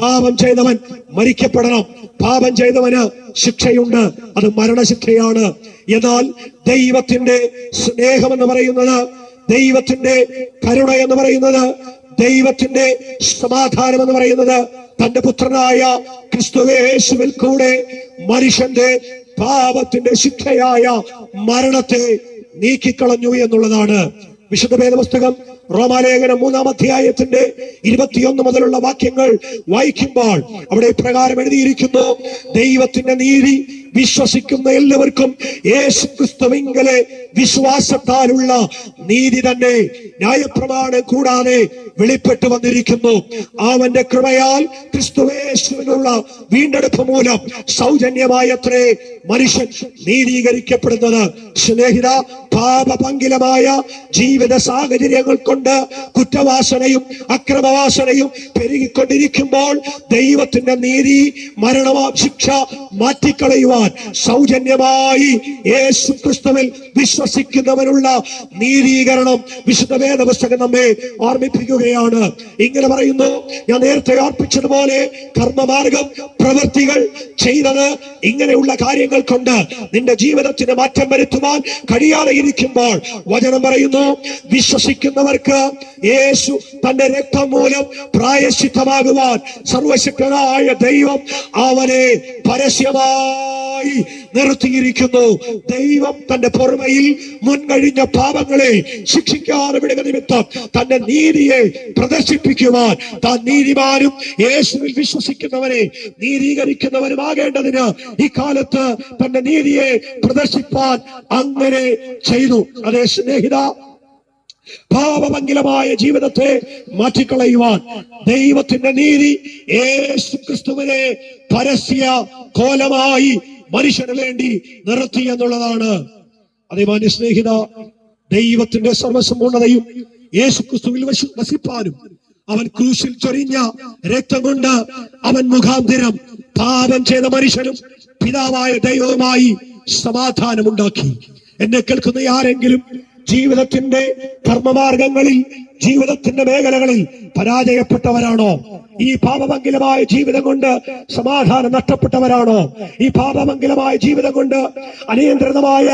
പാപം ചെയ്തവൻ മരിക്കപ്പെടണം. പാപം ചെയ്തവന് ശിക്ഷയുണ്ട്. അത് മരണശിക്ഷയാണ്. എന്നാൽ ദൈവത്തിന്റെ സ്നേഹം എന്ന് പറയുന്നത് ദൈവത്തിന്റെ കരുണ എന്ന് പറയുന്നത് ദൈവത്തിന്റെ സമാധാനം എന്ന് പറയുന്നത് തന്റെ പുത്രനായ ക്രിസ്തുവേശുവിൽ കൂടെ മനുഷ്യന്റെ പാപത്തിന്റെ ശിക്ഷയായ മരണത്തെ നീക്കിക്കളഞ്ഞു എന്നുള്ളതാണ്. വിശുദ്ധ വേദപുസ്തകം റോമാലേഖനം മൂന്നാം അധ്യായത്തിന്റെ ഇരുപത്തിയൊന്ന് മുതലുള്ള വാക്യങ്ങൾ വായിക്കുമ്പോൾ അവിടെ പ്രകാരം എഴുതിയിരിക്കുന്നു. ദൈവത്തിന്റെ നീതി വിശ്വസിക്കുന്ന എല്ലാവർക്കും യേശു ക്രിസ്തുവിങ്കലെ വിശ്വാസത്താലുള്ള നീതി തന്നെ ന്യായപ്രമാണം കൂടാതെ വെളിപ്പെട്ടു വന്നിരിക്കുന്നു. അവന്റെ കൃപയാൽ ക്രിസ്തുവേശുവിനുള്ള വീണ്ടെടുപ്പ് മൂലം സൗജന്യമായത്രേ മനുഷ്യൻ നീതീകരിക്കപ്പെടുന്നത്. സ്നേഹിത പാപപങ്കിലമായ ജീവിത സാഹചര്യങ്ങൾ കൊണ്ട് കുറ്റവാസനയും അക്രമവാസനയും പെരുകിക്കൊണ്ടിരിക്കുമ്പോൾ ദൈവത്തിന്റെ നീതി മരണ ശിക്ഷ മാറ്റിക്കളയുവാൻ സൗജന്യമായി യേശു ക്രിസ്തുവിൽ വിശ്വസിക്കുന്നവനുള്ള നീതീകരണം വിശുദ്ധ വേദപുസ്തകം നമ്മെ ഓർമ്മിപ്പിക്കുകയാണ്. ഇങ്ങനെ പറയുന്നു ഞാൻ നേരത്തെ ഓർപ്പിച്ചതുപോലെ കർമ്മമാർഗം പ്രവൃത്തികൾ ചെയ്തത് ഇങ്ങനെയുള്ള കാര്യങ്ങൾ കൊണ്ട് നിന്റെ ജീവിതത്തിന് മാറ്റം വരുത്തുവാൻ കഴിയാതെ ഇരിക്കുമ്പോൾ വചനം പറയുന്നു വിശ്വസിക്കുന്നവർക്ക് യേശു തന്റെ രക്തം മൂലം പ്രായശിദ്ധമാകുവാൻ സർവശക്തനായ ദൈവം അവനെ പരസ്യമായി നിർത്തിയിരിക്കുന്നു. ദൈവം തന്റെ പുറമയിൽ മുൻകഴിഞ്ഞ പാപങ്ങളെ ശിക്ഷിക്കാതെ വിടുക നിമിത്തം തന്റെ നീതിയെ പ്രദർശിപ്പിക്കുവാൻ താൻ നീതിമാനും യേശുവിൽ വിശ്വസിക്കുന്നവരെ നീതീകരിക്കുന്നവരുമാകേണ്ടതിന് ഈ കാലത്ത് തന്റെ നീതിയെ പ്രദർശിപ്പാൻ അങ്ങനെ ചെയ്തു. അതേ സ്നേഹിത പാപമംഗലമായ ജീവിതത്തെ മാറ്റിക്കളയുവാൻ ദൈവത്തിന്റെ നീതി യേശു ക്രിസ്തുവിനെ പരസ്യ കോലമായി മനുഷ്യന് വേണ്ടി നിർത്തി എന്നുള്ളതാണ്. അതേമാന്യ സ്നേഹിത ദൈവത്തിന്റെ സർവസമ്പൂർണതയും യേശു ക്രിസ്തുവിൽ വസിപ്പാനും അവൻ ക്രൂശിൽ ചൊരിഞ്ഞ രക്തം കൊണ്ട് അവൻ മുഖാന്തിരം പാപം ചെയ്ത മനുഷ്യനും പിതാവായ ദൈവവുമായി സമാധാനമുണ്ടാക്കി. എന്നെ കേൾക്കുന്ന ആരെങ്കിലും ജീവിതത്തിന്റെ കർമ്മമാർഗങ്ങളിൽ ജീവിതത്തിന്റെ മേഖലകളിൽ പരാജയപ്പെട്ടവരാണോ? ഈ പാപമംഗലമായ ജീവിതം കൊണ്ട് സമാധാനം നഷ്ടപ്പെട്ടവരാണോ? ഈ പാപമംഗലമായ ജീവിതം കൊണ്ട് അനിയന്ത്രിതമായ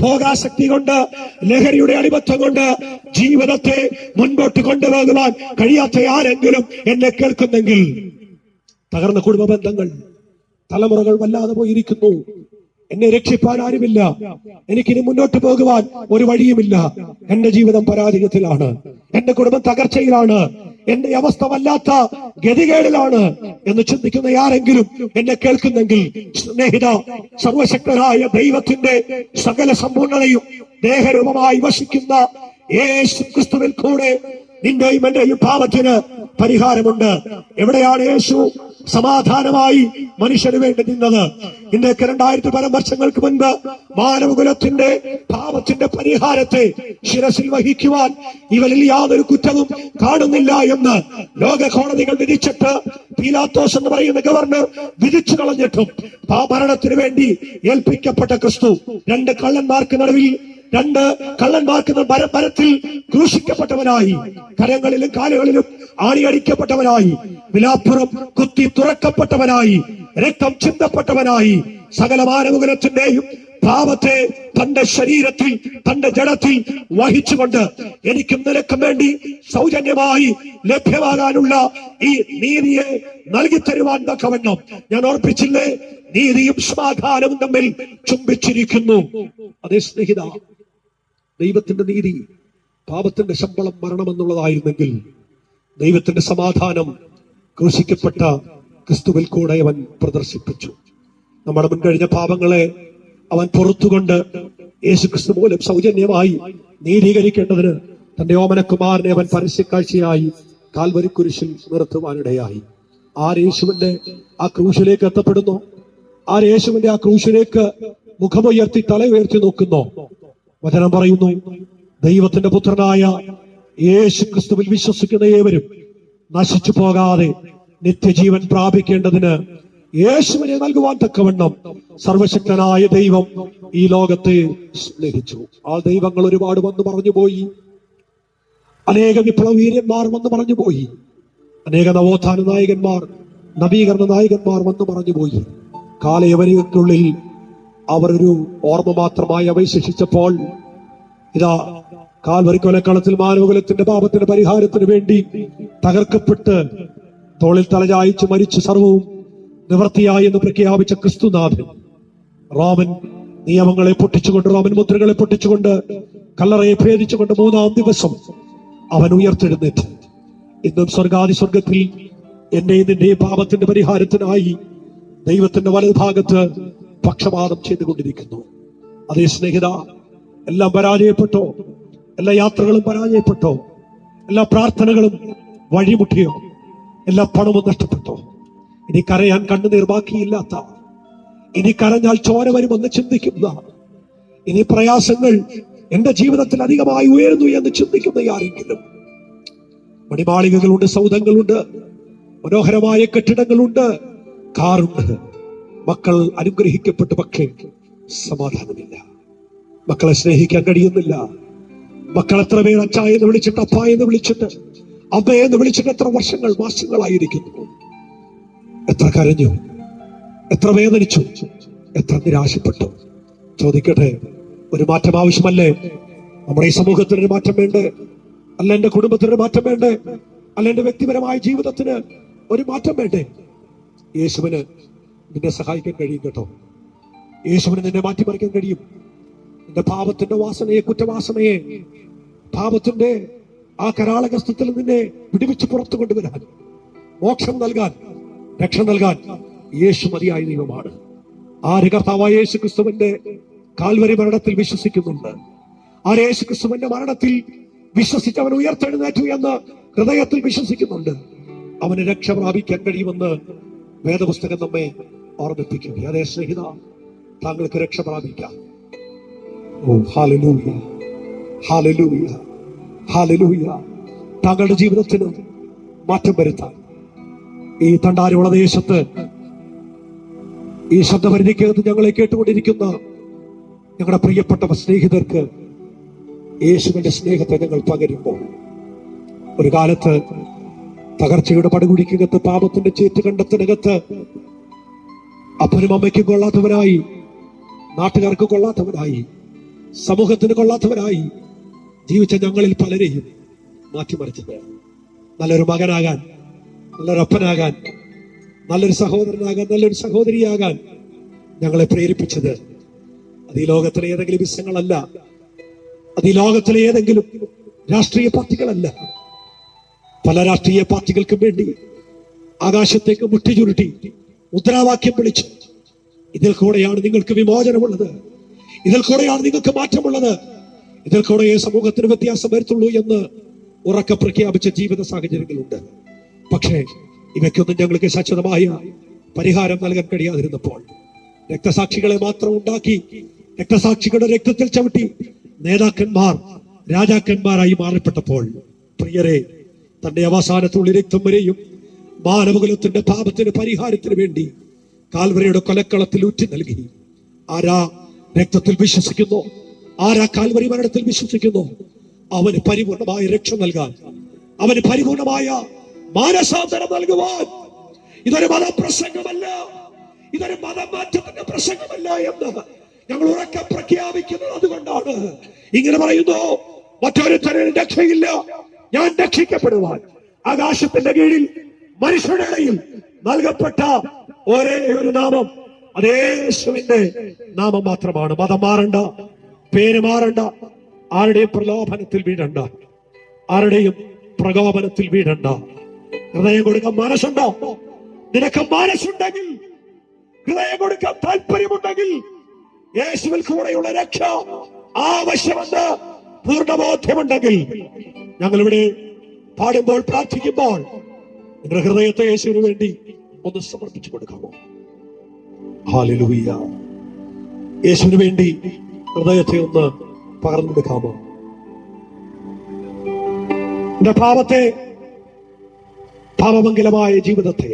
ഭോഗാസക്തി കൊണ്ട് ലഹരിയുടെ അടിമത്തം കൊണ്ട് ജീവിതത്തെ മുൻപോട്ട് കൊണ്ടുപോകുവാൻ കഴിയാത്ത ആരെങ്കിലും എന്നെ കേൾക്കുന്നെങ്കിൽ. തകർന്ന കുടുംബ ബന്ധങ്ങൾ തലമുറകൾ വല്ലാതെ പോയിരിക്കുന്നു. എന്നെ രക്ഷിപ്പാൻ ആരുമില്ല. എനിക്കിനി മുന്നോട്ട് പോകുവാൻ ഒരു വഴിയുമില്ല. എന്റെ ജീവിതം പരാജയത്തിലാണ്. എന്റെ കുടുംബം തകർച്ചയിലാണ്. എന്റെ അവസ്ഥ വല്ലാത്ത ഗതികേടിലാണ് എന്ന് ചിന്തിക്കുന്ന ആരെങ്കിലും എന്നെ കേൾക്കുന്നെങ്കിൽ സ്നേഹിത സർവശക്തനായ ദൈവത്തിന്റെ സകല സമ്പൂർണതയും ദേഹരൂപമായി വസിക്കുന്ന യേശു ക്രിസ്തുവിൽ കൂടെ നിന്റെയും എന്റെയും പാപത്തിന് പരിഹാരമുണ്ട്. എവിടെയാണ് യേശു സമാധാനമായി മനുഷ്യന് വേണ്ടി നിന്നത്? ഇന്നേക്ക് രണ്ടായിരത്തി പരം വർഷങ്ങൾക്ക് മുൻപ് മാനവകുലത്തിന്റെ പാപത്തിന്റെ പരിഹാരത്തെ ശിരസിൽ വഹിക്കുവാൻ ഇവരിൽ യാതൊരു കുറ്റവും കാണുന്നില്ല എന്ന് ലോക കോടതികൾ വിധിച്ചിട്ട് പീലാത്തോസ് എന്ന് പറയുന്ന ഗവർണർ വിധിച്ചു കളഞ്ഞിട്ടും പാപമരണത്തിന് വേണ്ടി ഏൽപ്പിക്കപ്പെട്ട ക്രിസ്തു രണ്ട് കള്ളന്മാർക്ക് നടുവിൽ രണ്ട് കള്ളന്മാർക്ക് മര മരത്തിൽ ക്രൂശിക്കപ്പെട്ടവനായി കരങ്ങളിലും കാലുകളിലും ആണിയടിക്കപ്പെട്ടവനായി വിലാപ്പുറം കുത്തി തുറക്കപ്പെട്ടവനായി രക്തം ചിന്തപ്പെട്ടവനായി സകല മാനവകുലത്തിന്റെയും പാപത്തെ തന്റെ ശരീരത്തിൽ തന്റെ ജടത്തിൽ വഹിച്ചുകൊണ്ട് എനിക്കും നിനക്കും വേണ്ടി സൗജന്യമായി ലഭ്യമാകാനുള്ള ഈ നീതിയെ നൽകി തരുവാൻ തക്കവണ്ണം. ഞാൻ ഓർപ്പിച്ചില്ലേ? നീതിയും സമാധാനവും തമ്മിൽ ചുംബിച്ചിരിക്കുന്നു. അതേ സ്നേഹിത ദൈവത്തിന്റെ നീതി പാപത്തിന്റെ ശമ്പളം മരണമെന്നുള്ളതായിരുന്നെങ്കിൽ ദൈവത്തിന്റെ സമാധാനം ക്രൂശിക്കപ്പെട്ട ക്രിസ്തുവിൽ കൂടെ അവൻ പ്രദർശിപ്പിച്ചു. നമ്മുടെ മുൻകഴിഞ്ഞ പാപങ്ങളെ അവൻ പുറത്തുകൊണ്ട് യേശു ക്രിസ്തു മൂലം സൗജന്യമായി നീതീകരിക്കേണ്ടതിന് തന്റെ ഓമനകുമാരനെ അവൻ പരസ്യക്കാഴ്ചയായി കാൽവരി കുരിശിൽ നിർത്തുവാനിടയായി. ആ യേശുവിന്റെ ആ ക്രൂശിലേക്ക് എത്തപ്പെടുന്നു? ആ യേശുവിന്റെ ആ ക്രൂശിലേക്ക് മുഖമുയർത്തി തല ഉയർത്തി നോക്കുന്നോ? വചനം പറയുന്നു ദൈവത്തിന്റെ പുത്രനായ യേശു ക്രിസ്തുവിൽ വിശ്വസിക്കുന്ന ഏവരും നശിച്ചു പോകാതെ നിത്യജീവൻ പ്രാപിക്കേണ്ടതിന് യേശുവിനെ നൽകുവാൻ തക്കവണ്ണം സർവശക്തനായ ദൈവം ഈ ലോകത്തെ സ്നേഹിച്ചു. ആ ദൈവങ്ങൾ ഒരുപാട് വന്ന് പറഞ്ഞു പോയി. അനേക വിപ്ലവീര്യന്മാർ വന്ന് പറഞ്ഞു പോയി. അനേക നവോത്ഥാന നായകന്മാർ നവീകരണ നായകന്മാർ വന്ന് പറഞ്ഞു പോയി. കാലയവനികൾക്കുള്ളിൽ അവർ ഒരു ഓർമ്മ മാത്രമായി അവശേഷിച്ചപ്പോൾ ഇതാ കാൽവരി കൊലക്കളത്തിൽ മാനവകുലത്തിന്റെ പാപത്തിന്റെ പരിഹാരത്തിന് വേണ്ടി തകർക്കപ്പെട്ട് തോളിൽ തലചായിച്ച് മരിച്ചു സർവവും നിവർത്തിയായി എന്ന് പ്രഖ്യാപിച്ച ക്രിസ്തുനാഥൻ. റോമൻ നിയമങ്ങളെ പൊട്ടിച്ചുകൊണ്ട് റോമൻ മുദ്രകളെ പൊട്ടിച്ചുകൊണ്ട് കല്ലറയെ ഭേദിച്ചുകൊണ്ട് മൂന്നാം ദിവസം അവൻ ഉയർത്തെഴുന്നേറ്റ്. ഇന്നും സ്വർഗാദി സ്വർഗത്തിൽ എന്റെ നിന്റെ പാപത്തിന്റെ പരിഹാരത്തിനായി ദൈവത്തിന്റെ വലതുഭാഗത്ത് പക്ഷപാതം ചെയ്തുകൊണ്ടിരിക്കുന്നു. അതേ സ്നേഹിത എല്ലാം പരാജയപ്പെട്ടോ എല്ലാ യാത്രകളും പരാജയപ്പെട്ടോ എല്ലാ പ്രാർത്ഥനകളും വഴിമുട്ടിയോ എല്ലാ പണവും നഷ്ടപ്പെട്ടോ ഇനി കരയാൻ കണ്ണുനീർ ബാക്കിയില്ലാത്ത ഇനി കരഞ്ഞാൽ ചോര വരുമെന്ന് ചിന്തിക്കുന്ന ഇനി പ്രയാസങ്ങൾ എന്റെ ജീവിതത്തിൽ അധികമായി ഉയരുന്നു എന്ന് ചിന്തിക്കുന്ന ആരെങ്കിലും. മണിമാളികകളുണ്ട് സൗധങ്ങളുണ്ട് മനോഹരമായ കെട്ടിടങ്ങളുണ്ട് കാറുണ്ട്. മക്കൾ അനുഗ്രഹിക്കപ്പെട്ട പക്ഷേ സമാധാനമില്ല. മക്കളെ സ്നേഹിക്കാൻ കഴിയുന്നില്ല. മക്കൾ എത്ര പേർ അച്ഛ എന്ന് വിളിച്ചിട്ട് അപ്പ എന്ന് വിളിച്ചിട്ട് അമ്മ എന്ന് വിളിച്ചിട്ട് എത്ര വർഷങ്ങൾ മാസങ്ങളായിരിക്കുന്നു. എത്ര കരഞ്ഞു എത്ര വേദനിച്ചു എത്ര നിരാശപ്പെട്ടു. ചോദിക്കട്ടെ ഒരു മാറ്റം ആവശ്യമല്ലേ? നമ്മുടെ ഈ സമൂഹത്തിന് ഒരു മാറ്റം വേണ്ടേ? അല്ല എന്റെ കുടുംബത്തിന് ഒരു മാറ്റം വേണ്ടേ? അല്ല എന്റെ വ്യക്തിപരമായ ജീവിതത്തിന് ഒരു മാറ്റം വേണ്ടേ? യേശുവിന് നിന്നെ സഹായിക്കാൻ കഴിയും കേട്ടോ. യേശുവിനെ നിന്നെ മാറ്റിമറിക്കാൻ കഴിയും. നിന്റെ പാപത്തിന്റെ വാസനയെ കുറ്റവാസനയെ പാപത്തിന്റെ ആ കരാളകസ്തത്തിൽ നിന്നെ വിടുവിച്ച് പുറത്തു കൊണ്ടുവരാൻ മോക്ഷം നൽകാൻ രക്ഷ നൽകാൻ യേശു മതിയായ ദൈവമാണ്. ആര് കർത്താവായ യേശു ക്രിസ്തുവിന്റെ കാൽവരി മരണത്തിൽ വിശ്വസിക്കുന്നുണ്ട്? ആര് യേശു ക്രിസ്തുവിന്റെ മരണത്തിൽ വിശ്വസിച്ച് അവൻ ഉയർത്തെഴുന്നേറ്റു എന്ന് ഹൃദയത്തിൽ വിശ്വസിക്കുന്നുണ്ട്? അവന് രക്ഷ പ്രാപിക്കാൻ കഴിയുമെന്ന് വേദപുസ്തകം നമ്മെ ഓർമ്മിപ്പിക്കുന്നു അതേ സ്നേഹിത താങ്കൾക്ക് രക്ഷ പ്രാപിക്കാം. ഓ മാറ്റം വരുത്താൻ ഈ തണ്ടാരുള്ള ദേശത്ത് ഈ ശബ്ദപരിധിക്കകത്ത് ഞങ്ങളെ കേട്ടുകൊണ്ടിരിക്കുന്ന ഞങ്ങളുടെ പ്രിയപ്പെട്ട സ്നേഹിതർക്ക് യേശുവിന്റെ സ്നേഹത്തെ ഞങ്ങൾ പകരുമ്പോൾ ഒരു കാലത്ത് തകർച്ചയുടെ പടുകുടിക്കകത്ത് പാപത്തിന്റെ ചേറ്റ് കണ്ടത്തിനകത്ത് അപ്പനും അമ്മയ്ക്കും കൊള്ളാത്തവരായി. നാട്ടുകാർക്ക് കൊള്ളാത്തവരായി. സമൂഹത്തിന് കൊള്ളാത്തവരായി. ജീവിച്ച ഞങ്ങളിൽ പലരെയും മാറ്റിമറിച്ചത്. നല്ലൊരു മകനാകാൻ നല്ലൊരു അപ്പനാകാൻ നല്ലൊരു സഹോദരനാകാൻ നല്ലൊരു സഹോദരിയാകാൻ ഞങ്ങളെ പ്രേരിപ്പിച്ചത്. അത് ഈ ലോകത്തിലെ ഏതെങ്കിലും വിഷയങ്ങളല്ല. അത് ഈ ലോകത്തിലെ ഏതെങ്കിലും രാഷ്ട്രീയ പാർട്ടികളല്ല. പല രാഷ്ട്രീയ പാർട്ടികൾക്കും വേണ്ടി ആകാശത്തേക്ക് മുട്ടി ചുരുട്ടി മുദ്രാവാക്യം വിളിച്ചു ഇതിൽ കൂടെയാണ് നിങ്ങൾക്ക് വിമോചനമുള്ളത്. ഇതിൽ കൂടെയാണ് നിങ്ങൾക്ക് മാറ്റമുള്ളത്. ഇതിൽ കൂടെ സമൂഹത്തിന് വ്യത്യാസം വരുത്തുള്ളൂ എന്ന് ഉറക്കെ പ്രഖ്യാപിച്ച ജീവിത സാഹചര്യങ്ങളുണ്ട്. പക്ഷേ ഇവയ്ക്കൊന്നും ഞങ്ങൾക്ക് ശാശ്വതമായ പരിഹാരം നൽകാൻ കഴിയാതിരുന്നപ്പോൾ രക്തസാക്ഷികളെ മാത്രം ഉണ്ടാക്കി രക്തസാക്ഷികളുടെ രക്തത്തിൽ ചവിട്ടി നേതാക്കന്മാർ രാജാക്കന്മാരായി മാറപ്പെട്ടപ്പോൾ പ്രിയരെ തന്റെ അവസാനത്തുള്ളിൽ രക്തം വരെയും മാനവകുലത്തിന്റെ പാപത്തിന് പരിഹാരത്തിന് വേണ്ടി കാൽവരയുടെ കൊലക്കളത്തിൽ ഉറ്റി നൽകി. ആരാ രക്തത്തിൽ വിശ്വസിക്കുന്നു? ആരാ കാൽവരി മരണത്തിൽ വിശ്വസിക്കുന്നു? അവന് പരിപൂർണമായ രക്ഷ നൽകാൻ അവന് പരിപൂർണമായ മാനസാന്തരം നൽകുവാൻ. ഇതൊരു മതപ്രസംഗമല്ല. ഇതൊരു മതമാറ്റത്തിന്റെ പ്രസംഗമല്ല എന്ന് ഞങ്ങൾ ഉറക്കെ പ്രഖ്യാപിക്കുന്നത് അതുകൊണ്ടാണ്. ഇങ്ങനെ പറയുന്നു മറ്റൊരു തരം രക്ഷയില്ല ഞാൻ രക്ഷിക്കപ്പെടുവാൻ. ആകാശത്തിന്റെ കീഴിൽ മനുഷ്യരുടെ ഇടയിൽ നൽകപ്പെട്ട ഒരേ ഒരു നാമം. അതേശുവിന്റെ നാമം മാത്രമാണ്. മതം മാറണ്ട പേര് മാറണ്ട ആരുടെയും പ്രലോഭനത്തിൽ വീടണ്ട ആരുടെയും പ്രകോപനത്തിൽ വീടണ്ട ഹൃദയം കൊടുക്കാൻ മനസ്സുണ്ടോ? നിനക്ക് മനസ്സുണ്ടെങ്കിൽ ഹൃദയം കൊടുക്കാൻ താല്പര്യമുണ്ടെങ്കിൽ യേശുവിൽ കൂടെയുള്ള രക്ഷ ആവശ്യമെന്ന് പൂർണബോധ്യമുണ്ടെങ്കിൽ ഞങ്ങളിവിടെ പാടുമ്പോൾ പ്രാർത്ഥിക്കുമ്പോൾ നിങ്ങളുടെ ഹൃദയത്തെ യേശുവിന് വേണ്ടി ഒന്ന് സമർപ്പിച്ചു കൊടുക്കാമോ? ഹാലലുയ്യ യേശുവിന് വേണ്ടി ഹൃദയത്തെ ഒന്ന് പകർന്നു കൊടുക്കാമോ? എന്റെ പാപത്തെ പാപമംഗലമായ ജീവിതത്തെ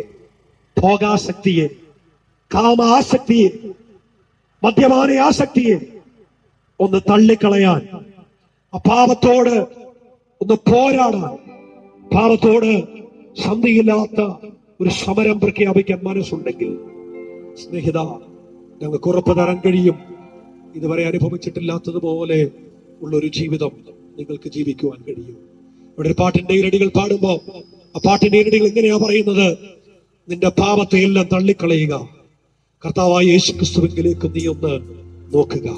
ഭോഗാസക്തിയെ കാമാസക്തിയെ മദ്യപാന ആസക്തിയെ ഒന്ന് തള്ളിക്കളയാൻ ആ പാപത്തോട് ഒന്ന് പോരാടാൻ പാപത്തോട് സന്ധിയില്ലാത്ത ഒരു സമരം പ്രഖ്യാപിക്കാൻ മനസ്സുണ്ടെങ്കിൽ സ്നേഹിത ഞങ്ങൾക്ക് ഉറപ്പ് തരാൻ കഴിയും. ഇതുവരെ അനുഭവിച്ചിട്ടില്ലാത്തതുപോലെ ഉള്ളൊരു ജീവിതം നിങ്ങൾക്ക് ജീവിക്കുവാൻ കഴിയും. ഇവിടെ ഒരു പാട്ടിന്റെ ഇരടികൾ പാടുമ്പോ ആ പാട്ടിന്റെ ഇരടികൾ എങ്ങനെയാ പറയുന്നത്? നിന്റെ പാപത്തെ എല്ലാം തള്ളിക്കളയുക. കർത്താവായ യേശു ക്രിസ്തുവിലേക്ക് നീ ഒന്ന് നോക്കുക.